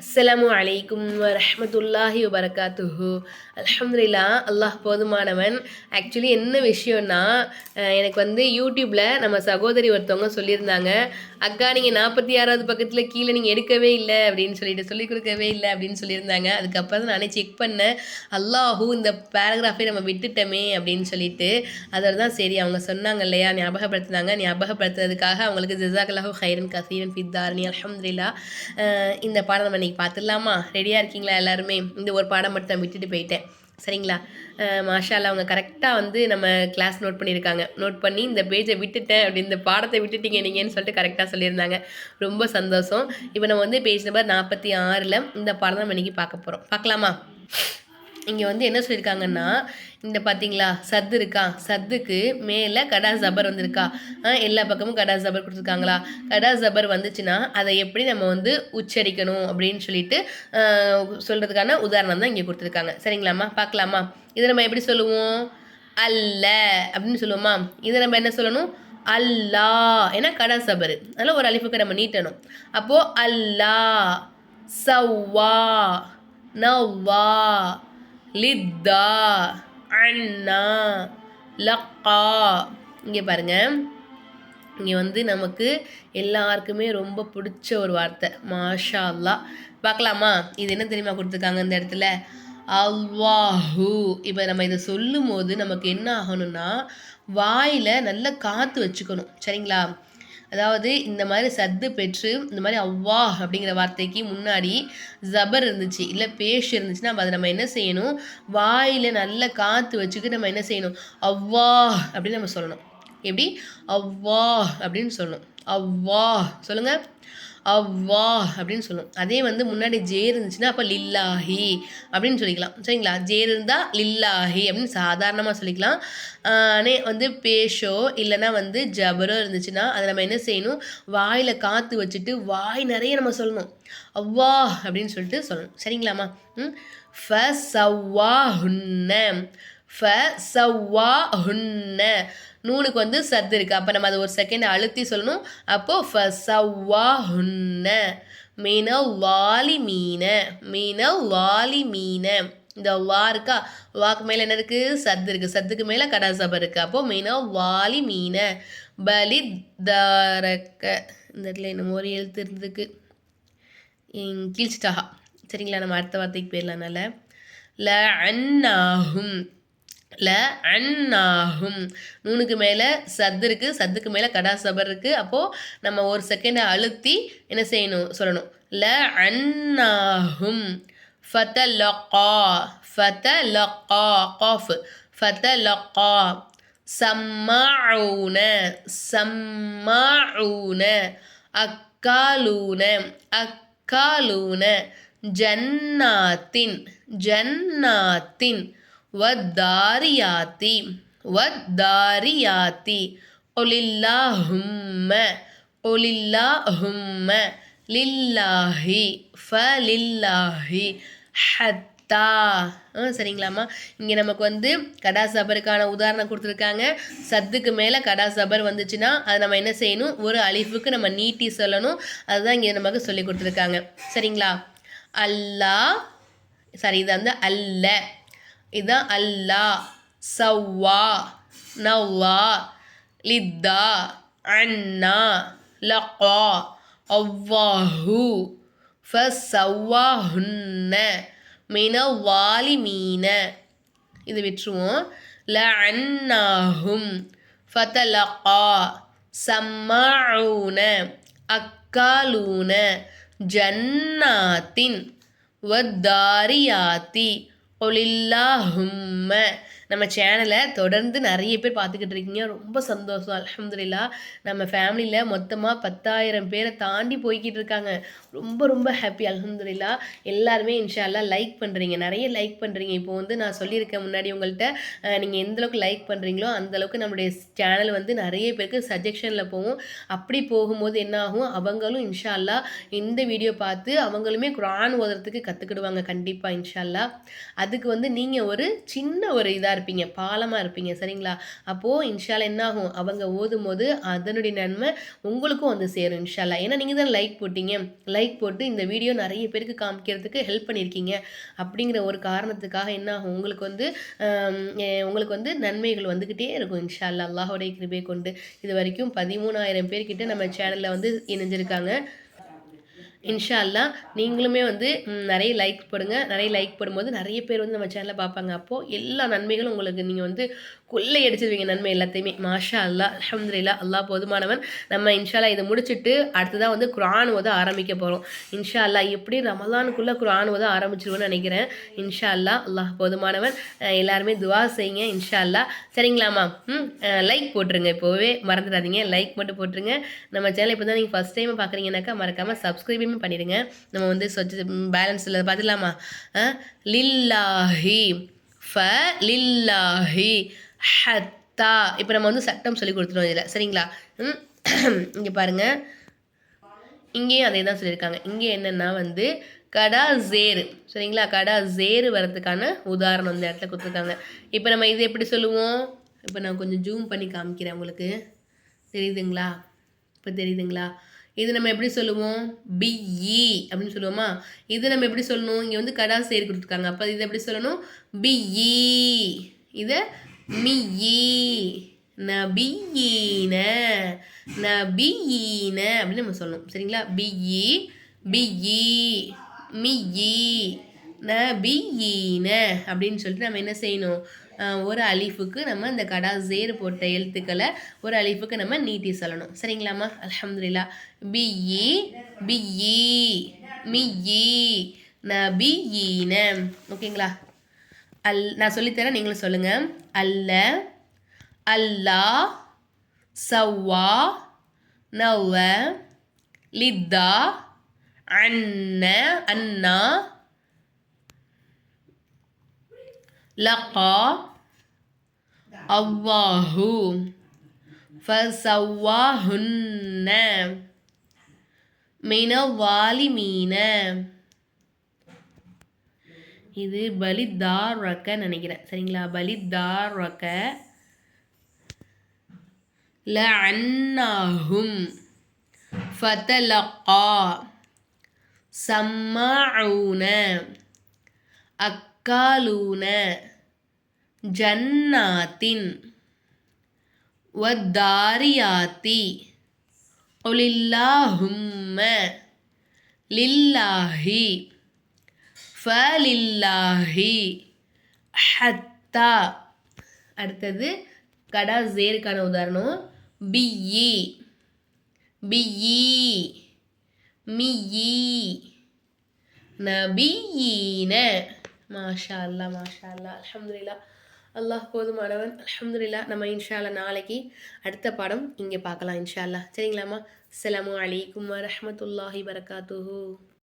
அஸ்ஸலாமு வலைக்கும் வரஹ்மத்துல்லாஹி வபரகாத்துஹு. அலமதுல்லா அல்லாஹ் போதுமானவன். ஆக்சுவலி என்ன விஷயம்னா எனக்கு வந்து யூடியூப்பில் நம்ம சகோதரி ஒருத்தவங்க சொல்லியிருந்தாங்க. அக்கா நீங்கள் நாற்பத்தி ஆறாவது பக்கத்தில் கீழே நீங்கள் எடுக்கவே இல்லை அப்படின்னு சொல்லிட்டு சொல்லிக் கொடுக்கவே இல்லை அப்படின்னு சொல்லியிருந்தாங்க. அதுக்கப்புறம் தான் நானே செக் பண்ணேன். அல்லாஹூ இந்த பேராகிராஃபை நம்ம விட்டுட்டோமே அப்படின்னு சொல்லிட்டு அதோட தான் சரி அவங்க சொன்னாங்க இல்லையா ஞாபகப்படுத்தினாங்க. ஞாபகப்படுத்துறதுக்காக அவங்களுக்கு ஜிசாக்கல்லாஹு ஹைரன் கசீரன் ஃபித்தாரணி அலமதுல்லா இந்த பாடம் நம்ம இன்றைக்கி பார்த்துடலாமா? ரெடியாக இருக்கீங்களா எல்லாருமே? இந்த ஒரு பாடம் மட்டும் நான் விட்டுட்டு போயிட்டேன். சரிங்களா? மாஷால மாஷா அவங்க கரெக்டாக வந்து நம்ம கிளாஸ் நோட் பண்ணியிருக்காங்க. நோட் பண்ணி இந்த பேஜை விட்டுட்டேன் அப்படி இந்த பாடத்தை விட்டுட்டீங்க நீங்கன்னு சொல்லிட்டு கரெக்டாக சொல்லியிருந்தாங்க. ரொம்ப சந்தோஷம். இப்போ நம்ம வந்து பேஜ் நம்பர் நாற்பத்தி ஆறில் இந்த பாடம் நம்ம இன்னைக்கு பார்க்க போகிறோம் பார்க்கலாமா? இங்கே வந்து என்ன சொல்லியிருக்காங்கன்னா இந்த பார்த்தீங்களா சத்து இருக்கா? சத்துக்கு மேலே கடா ஜபர் வந்திருக்கா? எல்லா பக்கமும் கடா ஜபர் கொடுத்துருக்காங்களா? கடா ஜபர் வந்துச்சுன்னா அதை எப்படி நம்ம வந்து உச்சரிக்கணும் அப்படின்னு சொல்லிட்டு சொல்கிறதுக்கான உதாரணம் தான் இங்கே கொடுத்துருக்காங்க. சரிங்களாம்மா? பார்க்கலாமா? இதை நம்ம எப்படி சொல்லுவோம்? அல்ல அப்படின்னு சொல்லுவோமா? இதை நம்ம என்ன சொல்லணும்? அல்லா. ஏன்னா கடா சபரு அதனால் ஒரு அழிப்புக்கு நம்ம நீட்டணும். அப்போது அல்லா சவ்வா நவ்வா. லித்தா அண்ணா லக்கா. இங்கே பாருங்க. இங்கே வந்து நமக்கு எல்லாருக்குமே ரொம்ப பிடிச்ச ஒரு வார்த்தை. மாஷா அல்லா பார்க்கலாமா? இது என்ன தெரியுமா கொடுத்துருக்காங்க இந்த இடத்துல? அல்லாஹூ. இப்போ நம்ம இதை சொல்லும் போது நமக்கு என்ன ஆகணும்னா வாயில் நல்ல காற்று வச்சுக்கணும். சரிங்களா? அதாவது இந்த மாதிரி சத்து பெற்று இந்த மாதிரி அவ்வா அப்படிங்கிற வார்த்தைக்கு முன்னாடி ஜபர் இருந்துச்சு இல்லை பேஷ் இருந்துச்சுன்னா அதை நம்ம என்ன செய்யணும்? வாயில் நல்ல காற்று வச்சுக்கிட்டு நம்ம என்ன செய்யணும்? அவ்வா அப்படின்னு நம்ம சொல்லணும். எப்படி? அவ்வா அப்படின்னு சொல்லணும். அவ்வா. சொல்லுங்கள் அவ்வா அப்படின்னு சொல்லணும் அதே வந்து முன்னாடி ஜேர் இருந்துச்சுன்னா அப்போ லில்லாஹி அப்படின்னு சொல்லிக்கலாம். சரிங்களா? ஜேர் இருந்தால் லில்லாஹி அப்படின்னு சாதாரணமாக சொல்லிக்கலாம். ஆனே வந்து பேஷோ இல்லைன்னா வந்து ஜபரோ இருந்துச்சுன்னா அதை நம்ம என்ன செய்யணும்? வாயில் காற்று வச்சுட்டு வாய் நிறைய நம்ம சொல்லணும். அவ்வா அப்படின்னு சொல்லிட்டு சொல்லணும். சரிங்களாம்மா? ம். ஃப சவ்வா ஹுன்ன ஃப சவ்வா ஹுன்ன நூனுக்கு வந்து சத்து இருக்குது அப்போ நம்ம அதை ஒரு செகண்ட் அழுத்தி சொல்லணும். அப்போது ஃப ஹுன்ன மீன வாலி மீன மீன வாலி மீன இந்த வா இருக்கா? வாக்கு மேலே என்ன இருக்குது சத்து இருக்குது சத்துக்கு மேலே கடாசபம் இருக்குது அப்போது மீன வாலி மீன பலி தாரக்க இந்த இடத்துல என்னமோ ஒரு எழுத்து இருந்ததுக்கு கீழ்ச்சிட்டாகா. சரிங்களா நம்ம அடுத்த வார்த்தைக்கு போயிடலாம்னால ல அன்னாகும் ல அண்ணாகும் நூனுக்கு மேலே சத்து இருக்குது சத்துக்கு மேலே கடா சபர் இருக்குது அப்போது நம்ம ஒரு செகண்டை அழுத்தி என்ன செய்யணும்? சொல்லணும். ல அன்னாகும். ஃபதலகா. லொக்கா காஃப். ஃபதலகா. சம்மாவுன சம்மாவுன அக்காலூன. அக்காலூன. ஜன்னாத்தின். ஜன்னாத்தின். வத்தாரியாத்தி வத்தாரியாத்தி. ஒலில்லாஹும்ம ஒலில்லாஹும்ம லில்லாஹி ஃப லில்லாஹி ஹத்தா. ஆ சரிங்களாம்மா. இங்கே நமக்கு வந்து கடா சபருக்கான உதாரணம் கொடுத்துருக்காங்க. சத்துக்கு மேலே கடா சபர் வந்துச்சுன்னா அதை நம்ம என்ன செய்யணும்? ஒரு அழிவுக்கு நம்ம நீட்டி சொல்லணும். அதுதான் இங்கே நமக்கு சொல்லி கொடுத்துருக்காங்க. சரிங்களா? அல்லாஹ் சாரி இது வந்து அல்ல. இதுதான் அல்லா சவ்வா நவ்வா லித்தா அண்ணா லக்கா அவ்வாஹு ஃபசவ்வாஹுன்ன மீன வாலி மீன இது விட்டுருவோம் ல அன்னாஹும் ஃபதலகா சம்மாவுன அக்காலூன ஜன்னாத்தின் வத்தாரியாத்தி ஒளில்லாஹும்ம நம்ம சேனலை தொடர்ந்து நிறைய பேர் பார்த்துக்கிட்டு இருக்கீங்க. ரொம்ப சந்தோஷம். அலமதுல்லா நம்ம ஃபேமிலியில் மொத்தமாக பத்தாயிரம் பேரை தாண்டி போய்கிட்டு இருக்காங்க. ரொம்ப ரொம்ப ஹாப்பி அலமதுல்லா எல்லாருமே இன்ஷால்லா லைக் பண்ணுறீங்க நிறைய லைக் பண்ணுறீங்க இப்போ வந்து நான் சொல்லியிருக்கேன் முன்னாடி உங்கள்கிட்ட நீங்கள் எந்த அளவுக்கு லைக் பண்ணுறீங்களோ அந்தளவுக்கு நம்மளுடைய சேனல் வந்து நிறைய பேருக்கு சஜஷனில் போகும். அப்படி போகும்போது என்ன ஆகும்? அவங்களும் இன்ஷால்லா இந்த வீடியோ பார்த்து அவங்களுமே குரான் ஓதுறதுக்கு கற்றுக்கிடுவாங்க கண்டிப்பாக இன்ஷால்லா அதுக்கு வந்து நீங்கள் ஒரு சின்ன ஒரு இதாக இருப்பீங்க பாலமாக இருப்பீங்க சரிங்களா? அப்போது இன்ஷால்லா என்ன ஆகும் அவங்க ஓதும் போது அதனுடைய நன்மை உங்களுக்கும் வந்து சேரும் இன்ஷால்லா. ஏன்னா நீங்கள் தான் லைக் போட்டீங்க. லைக் போட்டு இந்த வீடியோ நிறைய பேருக்கு காமிக்கிறதுக்கு ஹெல்ப் பண்ணியிருக்கீங்க. அப்படிங்கிற ஒரு காரணத்துக்காக என்ன ஆகும் உங்களுக்கு வந்து உங்களுக்கு வந்து நன்மைகள் வந்துக்கிட்டே இருக்கும் இன்ஷால்லா. அல்லாஹோடைய கிருபை கொண்டு இது வரைக்கும் பதிமூணாயிரம் பேர்கிட்ட நம்ம சேனலில் வந்து இணைஞ்சிருக்காங்க. இன்ஷா அல்லாஹ் நீங்களுமே வந்து நிறைய லைக் போடுங்க. நிறைய லைக் போடும்போது நிறைய பேர் வந்து நம்ம சேனலில் பார்ப்பாங்க. அப்போது எல்லா நன்மைகளும் உங்களுக்கு நீங்கள் வந்து கொள்ளை அடிச்சிருவீங்க நன்மை எல்லாத்தையுமே. மாஷா அல்லாஹ் அலமதுல்லா அல்லாஹ் போதுமானவன். நம்ம இன்ஷால்லா இதை முடிச்சுட்டு அடுத்ததான் வந்து குரான் ஓத ஆரம்பிக்க போகிறோம் இன்ஷா அல்லாஹ் எப்படி ரமலானுக்குள்ளே குரான் ஓத ஆரம்பிச்சிருவோன்னு நினைக்கிறேன். இன்ஷா அல்லாஹ் அல்லாஹ் போதுமானவன் எல்லாருமே துவா செய்யுங்க இன்ஷா அல்லாஹ் சரிங்களாம்மா? ம் லைக் போட்டுருங்க. இப்போவே மறந்துடாதீங்க. லைக் மட்டும் போட்டுருங்க. நம்ம சேனல் இப்போ தான் நீங்கள் ஃபஸ்ட் டைம் பார்க்குறீங்கனாக்கா மறக்காமல் சப்ஸ்கிரைபுமே பண்ணிடுங்க. நம்ம வந்து சொச்ச பேலன்ஸில் பார்த்துலாமா லில்லாஹி ஃப லில்லாஹி ஹத்தா. இப்போ நம்ம வந்து சட்டம் சொல்லி கொடுத்துருவோம் இதில். சரிங்களா? இங்கே பாருங்கள் இங்கேயும் அதே தான் சொல்லியிருக்காங்க. இங்கே என்னென்னா வந்து கடா ஜேரு சரிங்களா? கடா ஜேரு வரதுக்கான உதாரணம் இந்த இடத்துல கொடுத்துருக்காங்க. இப்போ நம்ம இது எப்படி சொல்லுவோம்? இப்போ நான் கொஞ்சம் ஜூம் பண்ணி காமிக்கிறேன் உங்களுக்கு. தெரியுதுங்களா? இப்போ தெரியுதுங்களா? இது நம்ம எப்படி சொல்லுவோம்? பிஇ அப்படின்னு சொல்லுவோமா? இது நம்ம எப்படி சொல்லணும்? இங்கே வந்து கடா சேர் கொடுத்துருக்காங்க. அப்போ இது எப்படி சொல்லணும்? பிஇ. இதை மியி நபியீன நபியீன அப்படின்னு நம்ம சொல்லணும். சரிங்களா? பிஇ. பிஇ. மியி நபியீன அப்படின்னு சொல்லிட்டு நம்ம என்ன செய்யணும்? ஒரு அலிஃபுக்கு நம்ம இந்த கடா ஜேர் போட்ட எழுத்துக்களை ஒரு அலிஃபுக்கு நம்ம நீட்டி சொல்லணும். சரிங்களாம்மா? அலமதுல்லா பிஇ பிஇ ந நபியீன ஓகேங்களா? அல் நான் சொல்லித்தரேன் நீங்களும் சொல்லுங்கள் அல்ல அல்லா சவ்வா நவ லித்தா அண்ண அண்ணா லகா அவ்வாஹு ஃபசவ்வாஹுன்ன மின வாலிமீன இது ரக்க நினைக்கிறேன். சரிங்களா? பலிதாரக்க லஅன்னாஹும் ஃபதலகா அக் அக்காலூன ஜன்னாத்தின் வத்தாரியாத்தி. ஒலில்லாஹும்ம லில்லாஹி ஃபலில்லாஹி ஹத்தா. அடுத்தது கடா ஜேருக்கான உதாரணம். BE BE மியி. நபியீன. மாஷா அல்லா மாஷா அல்லா அலமதுல்லா அல்லாஹ் போதுமானவன். அலமதுல்லா நம்ம இன்ஷா நாளைக்கு அடுத்த படம் இங்கே பார்க்கலாம் இன்ஷா அல்லாஹ் சரிங்களாம்மா? அஸ்ஸலாமு அலைக்கும் வரமத்துல்லாஹி வரகாத்துஹு